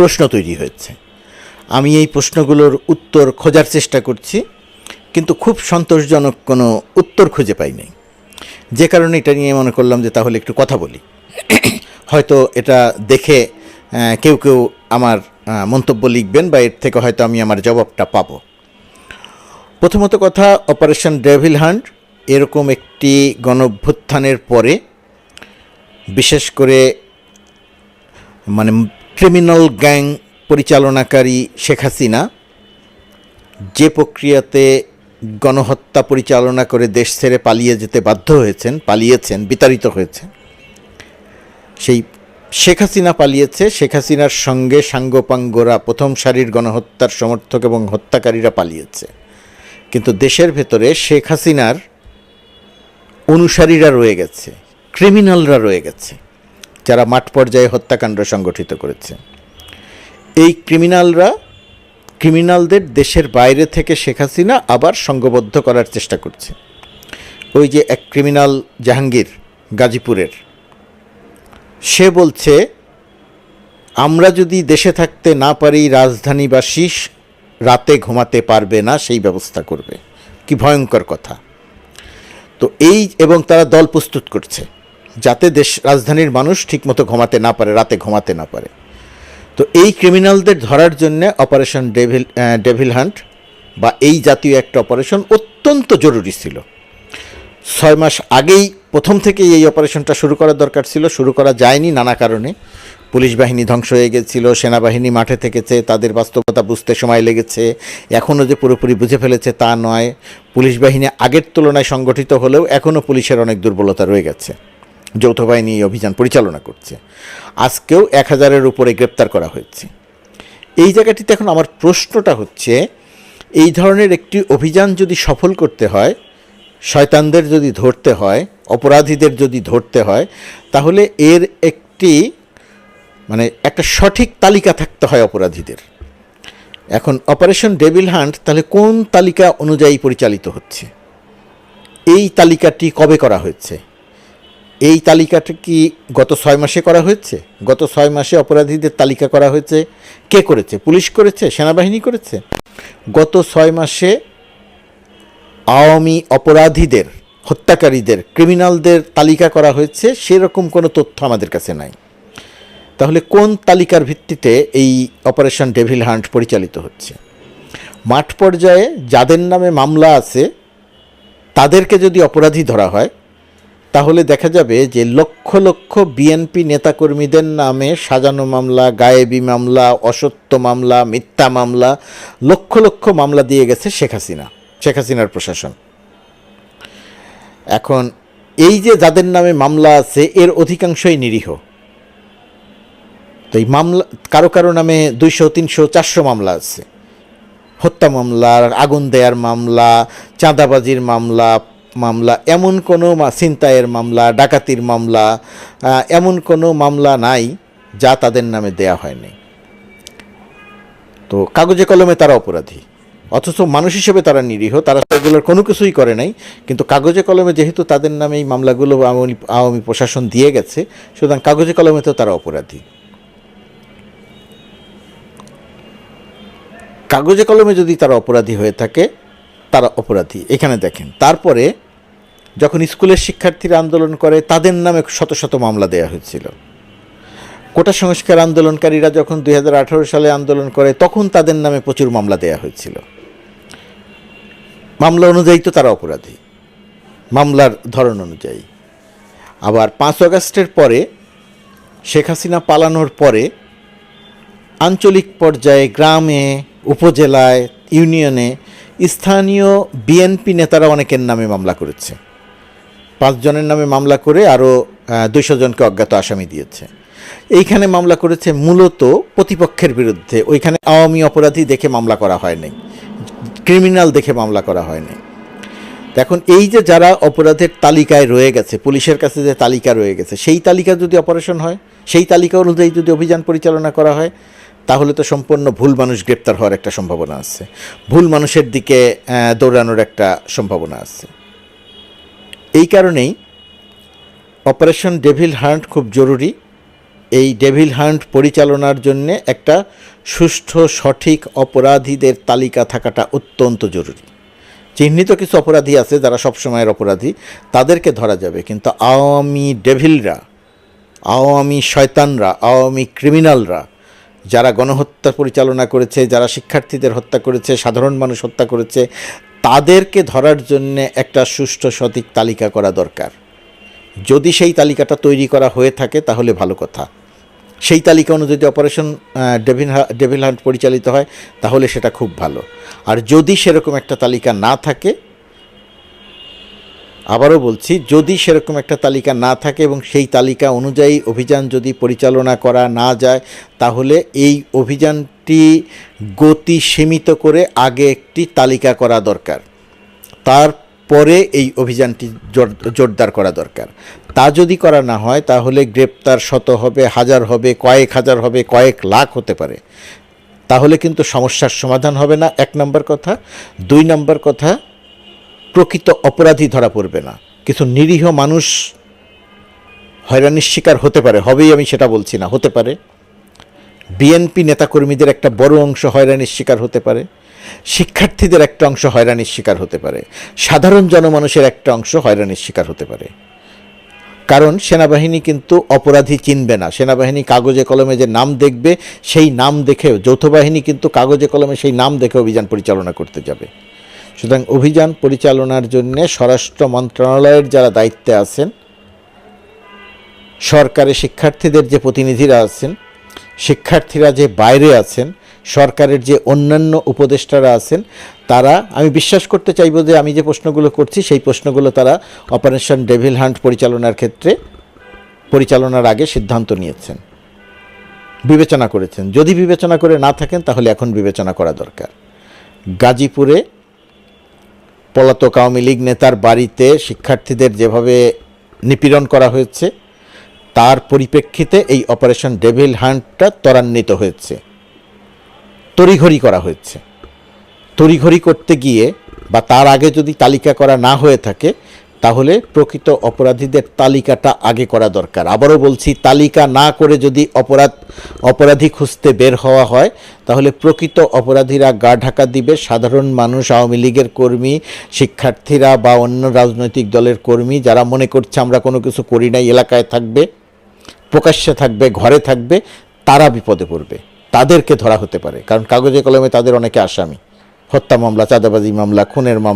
প্রশ্ন তৈরি হয়েছে। আমি এই প্রশ্নগুলোর উত্তর খোঁজার চেষ্টা করছি, কিন্তু খুব সন্তোষজনক কোনো উত্তর খুঁজে পাই নাই। যে কারণে এটা নিয়ে মনে করলাম যে তাহলে একটু কথা বলি। হয়তো এটা দেখে কেউ কেউ আমার মন্তব্য লিখবেন বা এর থেকে হয়তো আমি আমার জবাবটা পাবো। প্রথমত কথা, অপারেশন ডেভিল হান্ট এরকম একটি গণভ্যুত্থানের পরে, বিশেষ করে মানে ক্রিমিনাল গ্যাং পরিচালনাকারী শেখ হাসিনা যে প্রক্রিয়াতে গণহত্যা পরিচালনা করে দেশ ছেড়ে পালিয়ে যেতে বাধ্য হয়েছেন, পালিয়েছেন, বিতাড়িত হয়েছে সেই শেখ হাসিনা পালিয়েছে। শেখ হাসিনার সঙ্গে সাঙ্গপাঙ্গরা প্রথম সারির গণহত্যার সমর্থক এবং হত্যাকারীরা পালিয়েছে। কিন্তু দেশের ভেতরে শেখ হাসিনার অনুসারীরা রয়ে গেছে, ক্রিমিনালরা রয়ে গেছে। যারা মাঠ পর্যায়ে হত্যাকাণ্ড সংগঠিত করেছে। এই ক্রিমিনালরা, ক্রিমিনালদের দেশের বাইরে থেকে শেখ হাসিনা আবার সংঘবদ্ধ করার চেষ্টা করছে। ওই যে এক ক্রিমিনাল জাহাঙ্গীর গাজীপুরের, সে বলছে, আমরা যদি দেশে থাকতে না পারি, রাজধানীবাসী রাতে ঘুমাতে পারবে না, সেই ব্যবস্থা করবে। কি ভয়ঙ্কর কথা। তো এই, এবং তারা দল প্রস্তুত করছে। যাতে দেশ রাজধানীর মানুষ ঠিকমতো ঘুমাতে না পারে, রাতে ঘুমাতে না পারে। তো এই ক্রিমিনালদের ধরার জন্য অপারেশন ডেভিল ডেভিল হান্ট বা এই জাতীয় একটা অপারেশন অত্যন্ত জরুরি ছিল। ছয় মাস আগেই প্রথম থেকেই এই অপারেশনটা শুরু করার দরকার ছিল। শুরু করা যায়নি নানা কারণে। পুলিশ বাহিনী ধ্বংস হয়ে গেছিল, সেনাবাহিনী মাঠে থেকেছে, তাদের বাস্তবতা বুঝতে সময় লেগেছে। এখনও যে পুরোপুরি বুঝে ফেলেছে তা নয়। পুলিশ বাহিনী আগের তুলনায় সংগঠিত হলেও এখনও পুলিশের অনেক দুর্বলতা রয়ে গেছে। যৌথ বাহিনী এই অভিযান পরিচালনা করছে। আজকেও এক হাজারের উপরে গ্রেপ্তার করা হয়েছে। এই জায়গাটিতে এখন আমার প্রশ্নটা হচ্ছে, এই ধরনের একটি অভিযান যদি সফল করতে হয়, শয়তানদের যদি ধরতে হয়, অপরাধীদের যদি ধরতে হয়, তাহলে এর একটি মানে একটা সঠিক তালিকা থাকতে হয় অপরাধীদের। এখন অপারেশন ডেভিল হান্ট তাহলে কোন তালিকা অনুযায়ী পরিচালিত হচ্ছে? এই তালিকাটি কবে করা হয়েছে? এই তালিকাটা কি গত ছয় মাসে করা হয়েছে? গত ছয় মাসে অপরাধীদের তালিকা করা হয়েছে। কে করেছে? পুলিশ করেছে? সেনাবাহিনী করেছে? গত ছয় মাসে আওয়ামী অপরাধীদের, হত্যাকারীদের, ক্রিমিনালদের তালিকা করা হয়েছে। সেরকম কোনো তথ্য আমাদের কাছে নাই। তাহলে কোন তালিকার ভিত্তিতে এই অপারেশন ডেভিল হান্ট পরিচালিত হচ্ছে? মাঠ পর্যায়ে যাদের নামে মামলা আছে, তাদেরকে যদি অপরাধী ধরা হয় তাহলে দেখা যাবে যে লক্ষ লক্ষ বিএনপি নেতাকর্মীদের নামে সাজানো মামলা, গায়েবী মামলা, অসত্য মামলা, মিথ্যা মামলা, লক্ষ লক্ষ মামলা দিয়ে গেছে শেখ হাসিনা, শেখ হাসিনার প্রশাসন। এখন এই যে যাদের নামে মামলা আছে, এর অধিকাংশই নিরীহ। তো এই মামলা, কারও কারও নামে দুইশো, তিনশো, চারশো মামলা আছে। হত্যা মামলা আগুন দেয়ার মামলা, চাঁদাবাজির মামলা মামলা, এমন কোনো ছিনতাইয়ের মামলা, ডাকাতির মামলা এমন কোনো মামলা নাই যা তাদের নামে দেয়া হয়নি। তো কাগজে কলমে তারা অপরাধী। অথচ মানুষ হিসেবে তারা নিরীহ, তারা সেগুলোর কোনো কিছুই করে নাই। কিন্তু কাগজে কলমে যেহেতু তাদের নামে এই মামলাগুলো আওয়ামী আওয়ামী প্রশাসন দিয়ে গেছে, সুতরাং কাগজে কলমে তো তারা অপরাধী। কাগজে কলমে যদি তারা অপরাধী হয়ে থাকে, তারা অপরাধী। এখানে দেখেন, তারপরে যখন স্কুলের শিক্ষার্থীরা আন্দোলন করে, তাদের নামে শত শত মামলা দেওয়া হয়েছিল। কোটা সংস্কার আন্দোলনকারীরা যখন দুই হাজার আঠারো সালে আন্দোলন করে, তখন তাদের নামে প্রচুর মামলা দেয়া হয়েছিল। মামলা অনুযায়ী তো তারা অপরাধী। মামলার ধরন অনুযায়ী। আবার পাঁচ আগস্টের পরে, শেখ হাসিনা পালানোর পরে, আঞ্চলিক পর্যায়ে গ্রামে, উপজেলায়, ইউনিয়নে স্থানীয় বিএনপি নেতারা অনেকের নামে মামলা করেছে। পাঁচজনের নামে মামলা করে আরও দুইশো জনকে অজ্ঞাত আসামি দিয়েছে। এইখানে মামলা করেছে মূলত প্রতিপক্ষের বিরুদ্ধে। ওইখানে আওয়ামী অপরাধী দেখে মামলা করা হয়নি ক্রিমিনাল দেখে মামলা করা হয়নি এখন এই যে যারা অপরাধের তালিকায় রয়ে গেছে, পুলিশের কাছে যে তালিকা রয়ে গেছে, সেই তালিকা যদি অপারেশন হয়, সেই তালিকা অনুযায়ী যদি অভিযান পরিচালনা করা হয়, তাহলে তো সম্পূর্ণ ভুল মানুষ গ্রেপ্তার হওয়ার একটা সম্ভাবনা আছে। ভুল মানুষের দিকে দৌড়ানোর একটা সম্ভাবনা আছে। এই কারণেই অপারেশন ডেভিল হান্ট খুব জরুরি। এই ডেভিল হান্ট পরিচালনার জন্য একটা সুষ্ঠু, সঠিক অপরাধীদের তালিকা থাকাটা অত্যন্ত জরুরি। চিহ্নিত কিছু অপরাধী আছে যারা সবসময়ের অপরাধী, তাদেরকে ধরা যাবে। কিন্তু আওয়ামী ডেভিলরা, আওয়ামী শয়তানরা, আওয়ামী ক্রিমিনালরা যারা গণহত্যা পরিচালনা করেছে, যারা শিক্ষার্থীদের হত্যা করেছে, সাধারণ মানুষ হত্যা করেছে, তাদেরকে ধরার জন্য একটা সুষ্ঠু সঠিক তালিকা করা দরকার। যদি সেই তালিকাটা তৈরি করা হয়ে থাকে, তাহলে ভালো কথা। সেই তালিকা অনুযায়ী অপারেশন ডেভিল ডেভিল হান্ট পরিচালিত হয়, তাহলে সেটা খুব ভালো। আর যদি সেরকম একটা তালিকা না থাকে আবারও বলছি, যদি সেরকম একটা তালিকা না থাকে এবং সেই তালিকা অনুযায়ী অভিযান যদি পরিচালনা করা না যায়, তাহলে এই অভিযানটি গতি সীমিত করে আগে একটি তালিকা করা দরকার। তারপরে এই অভিযানটি জোর- জোরদার করা দরকার। তা যদি করা না হয়, তাহলে গ্রেপ্তার শত হবে, হাজার হবে, কয়েক হাজার হবে, কয়েক লাখ হতে পারে। তাহলে কিন্তু সমস্যার সমাধান হবে না। এক নম্বর কথা। দুই নম্বর কথা প্রকৃত অপরাধী ধরা পড়বে না। কিছু নিরীহ মানুষ হয়রানির শিকার হতে পারে, হবেই আমি সেটা বলছি না, হতে পারে। বিএনপি নেতাকর্মীদের একটা বড় অংশ হয়রানির শিকার হতে পারে, শিক্ষার্থীদের একটা অংশ হয়রানির শিকার হতে পারে, সাধারণ জনমানুষের একটা অংশ হয়রানির শিকার হতে পারে। কারণ সেনাবাহিনী কিন্তু অপরাধী চিনবে না, সেনাবাহিনী কাগজে কলমে যে নাম দেখবে, সেই নাম দেখেও যৌথ বাহিনী কিন্তু কাগজে কলমে সেই নাম দেখে অভিযান পরিচালনা করতে যাবে। সুতরাং অভিযান পরিচালনার জন্য স্বরাষ্ট্র মন্ত্রণালয়ের যারা দায়িত্বে আছেন, সরকারি শিক্ষার্থীদের যে প্রতিনিধিরা আছেন, শিক্ষার্থীরা যে বাইরে আছেন, সরকারের যে অন্যান্য উপদেষ্টারা আছেন, তারা, আমি বিশ্বাস করতে চাইব যে আমি যে প্রশ্নগুলো করছি, সেই প্রশ্নগুলো তারা অপারেশন ডেভিল হান্ট পরিচালনার ক্ষেত্রে পরিচালনার আগে সিদ্ধান্ত নিয়েছেন, বিবেচনা করেছেন। যদি বিবেচনা করে না থাকেন, তাহলে এখন বিবেচনা করা দরকার। গাজীপুরে পলাতক আওয়ামী লীগ নেতার বাড়িতে শিক্ষার্থীদের যেভাবে নিপীড়ন করা হয়েছে, তার পরিপ্রেক্ষিতে এই অপারেশন ডেভিল হান্টটা ত্বরান্বিত হয়েছে। তড়িঘড়ি করা হয়েছে। তড়িঘড়ি করতে গিয়ে বা তার আগে যদি তালিকা করা না হয়ে থাকে তাহলে প্রকৃত অপরাধীদের তালিকাটা আগে করা দরকার। আবারও বলছি, তালিকা না করে যদি অপরাধ, অপরাধী খুঁজতে বের হওয়া হয়, তাহলে প্রকৃত অপরাধীরা গা ঢাকা দিবে। সাধারণ মানুষ, আওয়ামী লীগের কর্মী, শিক্ষার্থীরা বা অন্য রাজনৈতিক দলের কর্মী যারা মনে করছে, আমরা কোনো কিছু করি নাই, এলাকায় থাকবে, প্রকাশ্যে থাকবে, ঘরে থাকবে, তারা বিপদে পড়বে। তাদেরকে ধরা হতে পারে। কারণ কাগজে কলমে তাদের অনেকে আসামি। হত্যা মামলা, চাঁদাবাজি মামলা, খুনের মামলা।